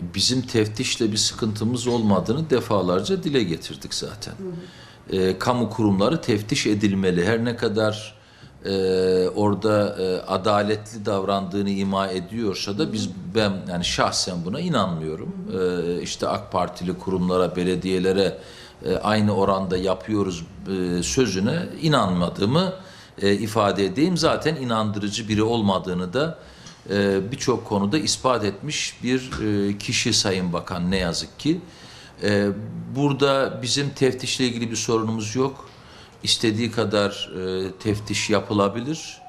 Bizim teftişle bir sıkıntımız olmadığını defalarca dile getirdik zaten. Ee, kamu kurumları teftiş edilmeli. Her ne kadar e, orada e, adaletli davrandığını ima ediyorsa da biz ben yani şahsen buna inanmıyorum. Ee, işte AK Partili kurumlara, belediyelere e, aynı oranda yapıyoruz e, sözüne inanmadığımı e, ifade edeyim. Zaten inandırıcı biri olmadığını da e, birçok konuda ispat etmiş bir e, kişi Sayın Bakan ne yazık ki. E, burada bizim teftişle ilgili bir sorunumuz yok. İstediği kadar e, teftiş yapılabilir.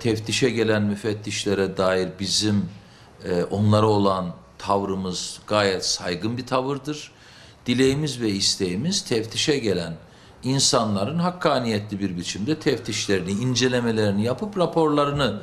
Teftişe gelen müfettişlere dair bizim onlara olan tavrımız gayet saygın bir tavırdır. Dileğimiz ve isteğimiz teftişe gelen insanların hakkaniyetli bir biçimde teftişlerini, incelemelerini yapıp raporlarını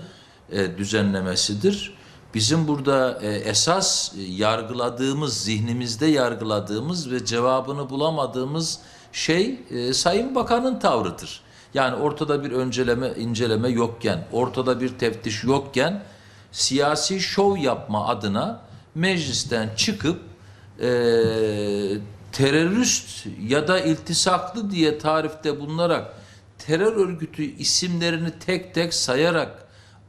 e, düzenlemesidir. Bizim burada e, esas yargıladığımız, zihnimizde yargıladığımız ve cevabını bulamadığımız şey e, Sayın Bakan'ın tavrıdır. Yani ortada bir önceleme, inceleme yokken, ortada bir teftiş yokken siyasi şov yapma adına meclisten çıkıp e, terörist ya da iltisaklı diye tarifte bulunarak terör örgütü isimlerini tek tek sayarak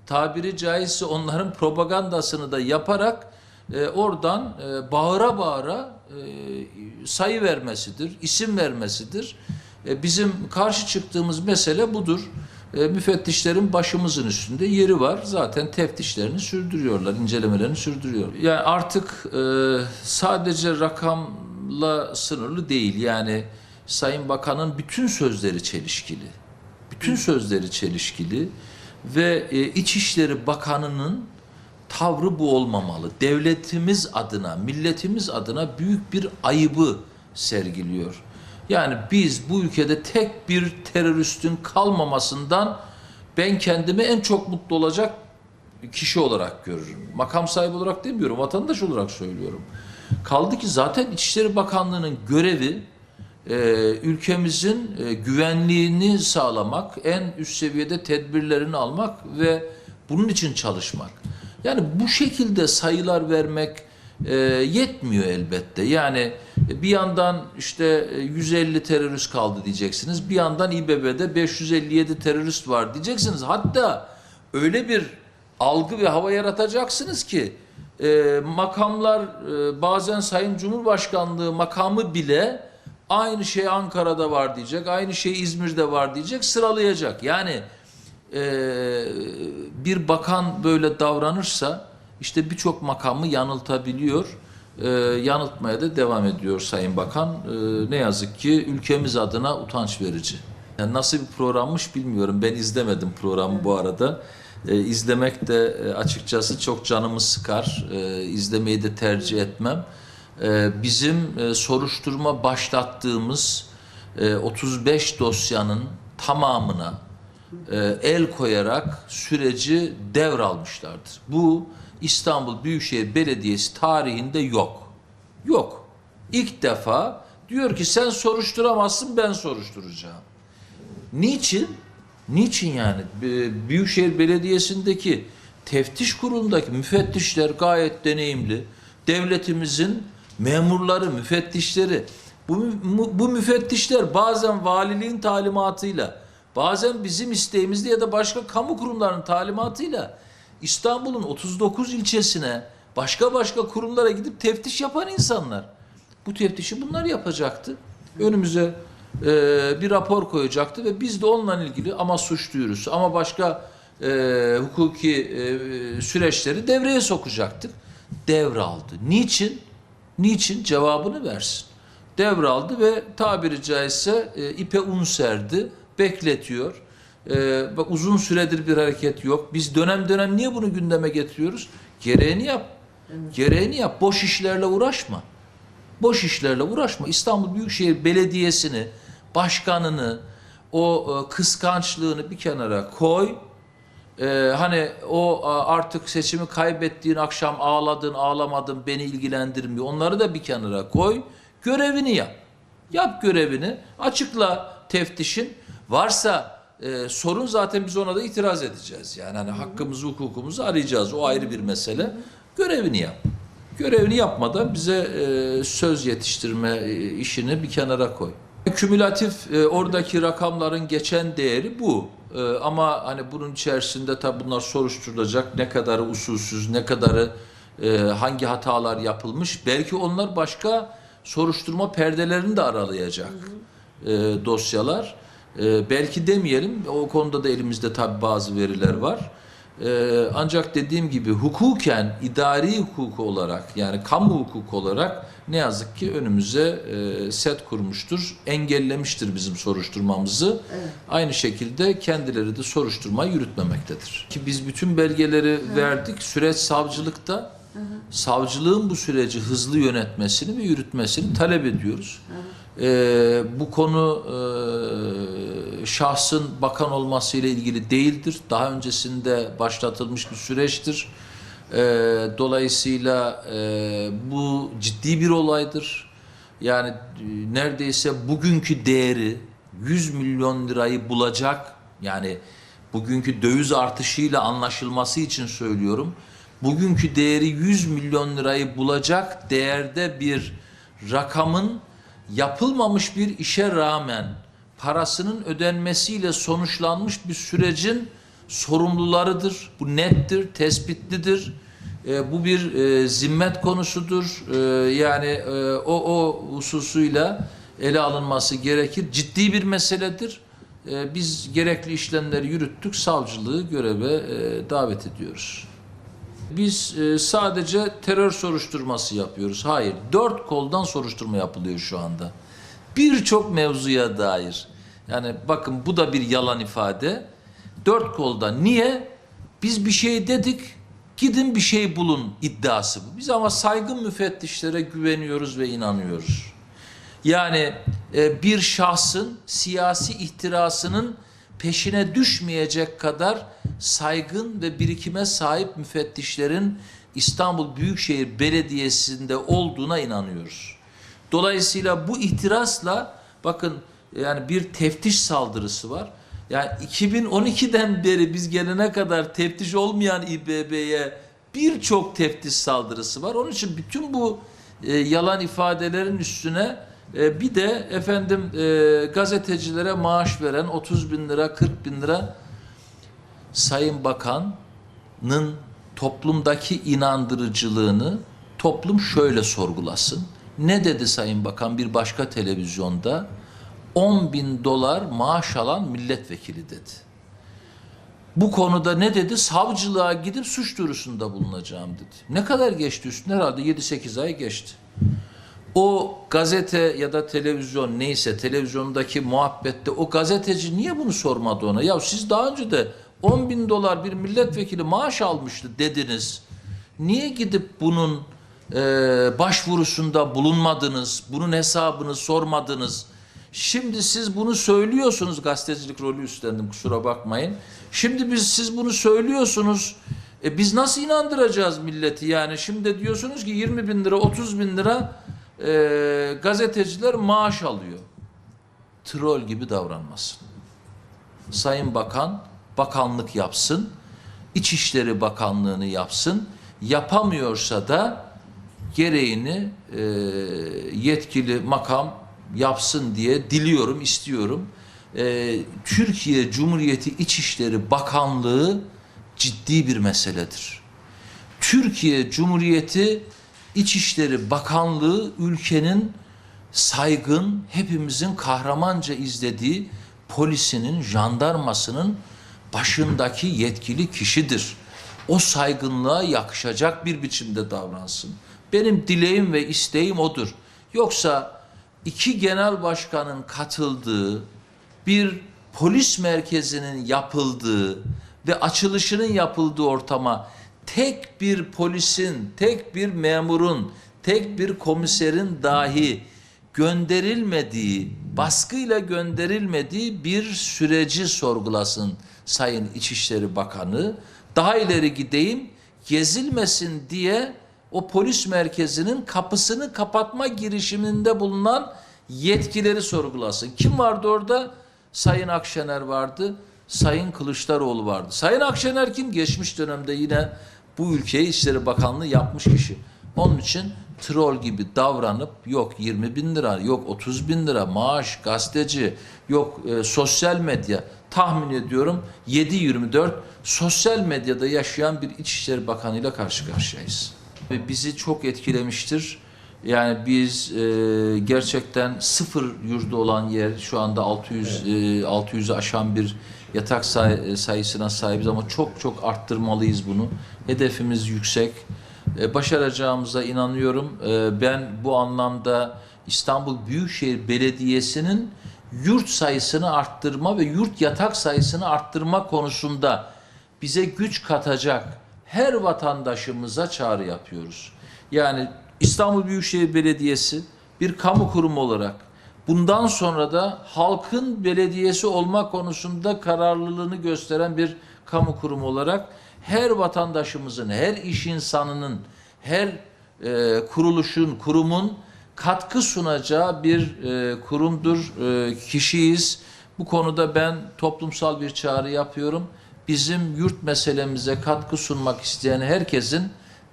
tabiri caizse onların propagandasını da yaparak e, oradan e, bağıra bağıra e, sayı vermesidir, isim vermesidir. E, bizim karşı çıktığımız mesele budur. E, müfettişlerin başımızın üstünde yeri var. Zaten teftişlerini sürdürüyorlar, incelemelerini sürdürüyor. Yani artık e, sadece rakamla sınırlı değil. Yani Sayın Bakan'ın bütün sözleri çelişkili. Bütün sözleri çelişkili ve e, İçişleri Bakanı'nın tavrı bu olmamalı. Devletimiz adına, milletimiz adına büyük bir ayıbı sergiliyor. Yani biz bu ülkede tek bir teröristin kalmamasından ben kendimi en çok mutlu olacak kişi olarak görürüm. Makam sahibi olarak demiyorum, vatandaş olarak söylüyorum. Kaldı ki zaten İçişleri Bakanlığı'nın görevi ülkemizin e, güvenliğini sağlamak, en üst seviyede tedbirlerini almak ve bunun için çalışmak. Yani bu şekilde sayılar vermek e, yetmiyor elbette. Yani bir yandan işte e, 150 terörist kaldı diyeceksiniz. Bir yandan İBB'de 557 terörist var diyeceksiniz. Hatta öyle bir algı ve hava yaratacaksınız ki e, makamlar e, bazen Sayın Cumhurbaşkanlığı makamı bile aynı şey Ankara'da var diyecek, aynı şey İzmir'de var diyecek, sıralayacak. Yani e, bir bakan böyle davranırsa işte birçok makamı yanıltabiliyor. E, yanıltmaya da devam ediyor Sayın Bakan. E, ne yazık ki ülkemiz adına utanç verici. Yani nasıl bir programmış bilmiyorum. Ben izlemedim programı bu arada. E, izlemek de e, açıkçası çok canımı sıkar. E, izlemeyi de tercih etmem. E, bizim e, soruşturma başlattığımız e, 35 dosyanın tamamına e, el koyarak süreci devralmışlardır. Bu İstanbul Büyükşehir Belediyesi tarihinde yok. Yok. İlk defa diyor ki sen soruşturamazsın ben soruşturacağım. Niçin? Niçin yani? Ee, Büyükşehir Belediyesi'ndeki teftiş kurulundaki müfettişler gayet deneyimli. Devletimizin memurları, müfettişleri. Bu, bu müfettişler bazen valiliğin talimatıyla, bazen bizim isteğimizle ya da başka kamu kurumlarının talimatıyla İstanbul'un 39 ilçesine, başka başka kurumlara gidip teftiş yapan insanlar. Bu teftişi bunlar yapacaktı. Önümüze e, bir rapor koyacaktı ve biz de onunla ilgili ama suç duyurusu ama başka e, hukuki e, süreçleri devreye sokacaktık. Devraldı. Niçin? Niçin? Cevabını versin. Devraldı ve tabiri caizse e, ipe un serdi, bekletiyor. E, bak uzun süredir bir hareket yok. Biz dönem dönem niye bunu gündeme getiriyoruz? Gereğini yap. Gereğini yap. Boş işlerle uğraşma. Boş işlerle uğraşma. İstanbul Büyükşehir Belediyesi'ni, başkanını, o e, kıskançlığını bir kenara koy. Ee, hani o artık seçimi kaybettiğin akşam ağladın, ağlamadın beni ilgilendirmiyor. Onları da bir kenara koy. Görevini yap. Yap görevini. Açıkla teftişin. Varsa e, sorun zaten biz ona da itiraz edeceğiz. Yani hani hakkımızı, hukukumuzu arayacağız. O ayrı bir mesele. Görevini yap. Görevini yapmadan bize e, söz yetiştirme e, işini bir kenara koy. Kümülatif e, oradaki rakamların geçen değeri bu. E, ama hani bunun içerisinde tabi bunlar soruşturulacak. Ne kadarı usulsüz, ne kadarı e, hangi hatalar yapılmış. Belki onlar başka soruşturma perdelerini de aralayacak e, dosyalar. E, belki demeyelim. O konuda da elimizde tabi bazı veriler var. Ee, ancak dediğim gibi hukuken, idari hukuku olarak yani kamu hukuku olarak ne yazık ki önümüze e, set kurmuştur, engellemiştir bizim soruşturmamızı. Aynı şekilde kendileri de soruşturma yürütmemektedir. Ki biz bütün belgeleri verdik, süreç savcılıkta. Savcılığın bu süreci hızlı yönetmesini ve yürütmesini talep ediyoruz. Ee, bu konu e, şahsın bakan olması ile ilgili değildir. Daha öncesinde başlatılmış bir süreçtir. Ee, dolayısıyla e, bu ciddi bir olaydır. Yani e, neredeyse bugünkü değeri 100 milyon lirayı bulacak. Yani bugünkü döviz artışıyla anlaşılması için söylüyorum. Bugünkü değeri 100 milyon lirayı bulacak değerde bir rakamın yapılmamış bir işe rağmen parasının ödenmesiyle sonuçlanmış bir sürecin sorumlularıdır. Bu nettir, tespitlidir. E, bu bir e, zimmet konusudur. E, yani e, o o hususuyla ele alınması gerekir. Ciddi bir meseledir. E, biz gerekli işlemleri yürüttük. Savcılığı göreve e, davet ediyoruz. Biz e, sadece terör soruşturması yapıyoruz. Hayır, dört koldan soruşturma yapılıyor şu anda. Birçok mevzuya dair. Yani bakın bu da bir yalan ifade. Dört koldan. Niye? Biz bir şey dedik, gidin bir şey bulun iddiası bu. Biz ama saygın müfettişlere güveniyoruz ve inanıyoruz. Yani e, bir şahsın siyasi ihtirasının peşine düşmeyecek kadar saygın ve birikime sahip müfettişlerin İstanbul Büyükşehir Belediyesi'nde olduğuna inanıyoruz. Dolayısıyla bu ihtirasla bakın yani bir teftiş saldırısı var. Yani 2012'den beri biz gelene kadar teftiş olmayan İBB'ye birçok teftiş saldırısı var. Onun için bütün bu e, yalan ifadelerin üstüne e, bir de efendim e, gazetecilere maaş veren 30 bin lira 40 bin lira Sayın Bakan'ın toplumdaki inandırıcılığını toplum şöyle sorgulasın. Ne dedi Sayın Bakan bir başka televizyonda? 10 bin dolar maaş alan milletvekili dedi. Bu konuda ne dedi? Savcılığa gidip suç duyurusunda bulunacağım dedi. Ne kadar geçti üstüne? Herhalde 7-8 ay geçti. O gazete ya da televizyon neyse televizyondaki muhabbette o gazeteci niye bunu sormadı ona? Ya siz daha önce de 10 bin dolar bir milletvekili maaş almıştı dediniz. Niye gidip bunun e, başvurusunda bulunmadınız? Bunun hesabını sormadınız? Şimdi siz bunu söylüyorsunuz gazetecilik rolü üstlendim kusura bakmayın. Şimdi biz siz bunu söylüyorsunuz. E biz nasıl inandıracağız milleti yani? Şimdi diyorsunuz ki 20 bin lira 30 bin lira e, gazeteciler maaş alıyor. Troll gibi davranmasın. Sayın Bakan bakanlık yapsın. İçişleri Bakanlığı'nı yapsın. Yapamıyorsa da gereğini e, yetkili makam yapsın diye diliyorum, istiyorum. E, Türkiye Cumhuriyeti İçişleri Bakanlığı ciddi bir meseledir. Türkiye Cumhuriyeti İçişleri Bakanlığı ülkenin saygın, hepimizin kahramanca izlediği polisinin, jandarmasının başındaki yetkili kişidir. O saygınlığa yakışacak bir biçimde davransın. Benim dileğim ve isteğim odur. Yoksa iki genel başkanın katıldığı bir polis merkezinin yapıldığı ve açılışının yapıldığı ortama tek bir polisin, tek bir memurun, tek bir komiserin dahi gönderilmediği, baskıyla gönderilmediği bir süreci sorgulasın Sayın İçişleri Bakanı. Daha ileri gideyim, gezilmesin diye o polis merkezinin kapısını kapatma girişiminde bulunan yetkileri sorgulasın. Kim vardı orada? Sayın Akşener vardı. Sayın Kılıçdaroğlu vardı. Sayın Akşener kim? Geçmiş dönemde yine bu ülkeye İçişleri Bakanlığı yapmış kişi. Onun için troll gibi davranıp yok 20 bin lira, yok 30 bin lira maaş, gazeteci, yok e, sosyal medya tahmin ediyorum 7-24 sosyal medyada yaşayan bir İçişleri Bakanı ile karşı karşıyayız. Ve bizi çok etkilemiştir. Yani biz e, gerçekten sıfır yurdu olan yer şu anda 600 e, 600'ü aşan bir yatak say- sayısına sahibiz ama çok çok arttırmalıyız bunu. Hedefimiz yüksek. E, başaracağımıza inanıyorum. E, ben bu anlamda İstanbul Büyükşehir Belediyesi'nin yurt sayısını arttırma ve yurt yatak sayısını arttırma konusunda bize güç katacak her vatandaşımıza çağrı yapıyoruz. Yani İstanbul Büyükşehir Belediyesi bir kamu kurumu olarak bundan sonra da halkın belediyesi olma konusunda kararlılığını gösteren bir kamu kurumu olarak her vatandaşımızın, her iş insanının, her e, kuruluşun, kurumun katkı sunacağı bir e, kurumdur, e, kişiyiz. Bu konuda ben toplumsal bir çağrı yapıyorum. Bizim yurt meselemize katkı sunmak isteyen herkesin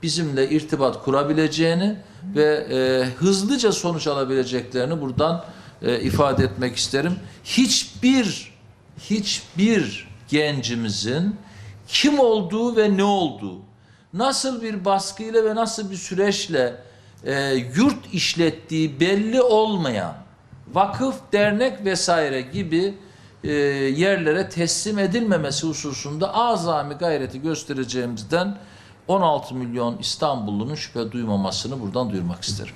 bizimle irtibat kurabileceğini ve e, hızlıca sonuç alabileceklerini buradan e, ifade etmek isterim. Hiçbir hiçbir gencimizin kim olduğu ve ne olduğu, nasıl bir baskıyla ve nasıl bir süreçle e, yurt işlettiği belli olmayan vakıf, dernek vesaire gibi e, yerlere teslim edilmemesi hususunda azami gayreti göstereceğimizden 16 milyon İstanbullunun şüphe duymamasını buradan duyurmak isterim.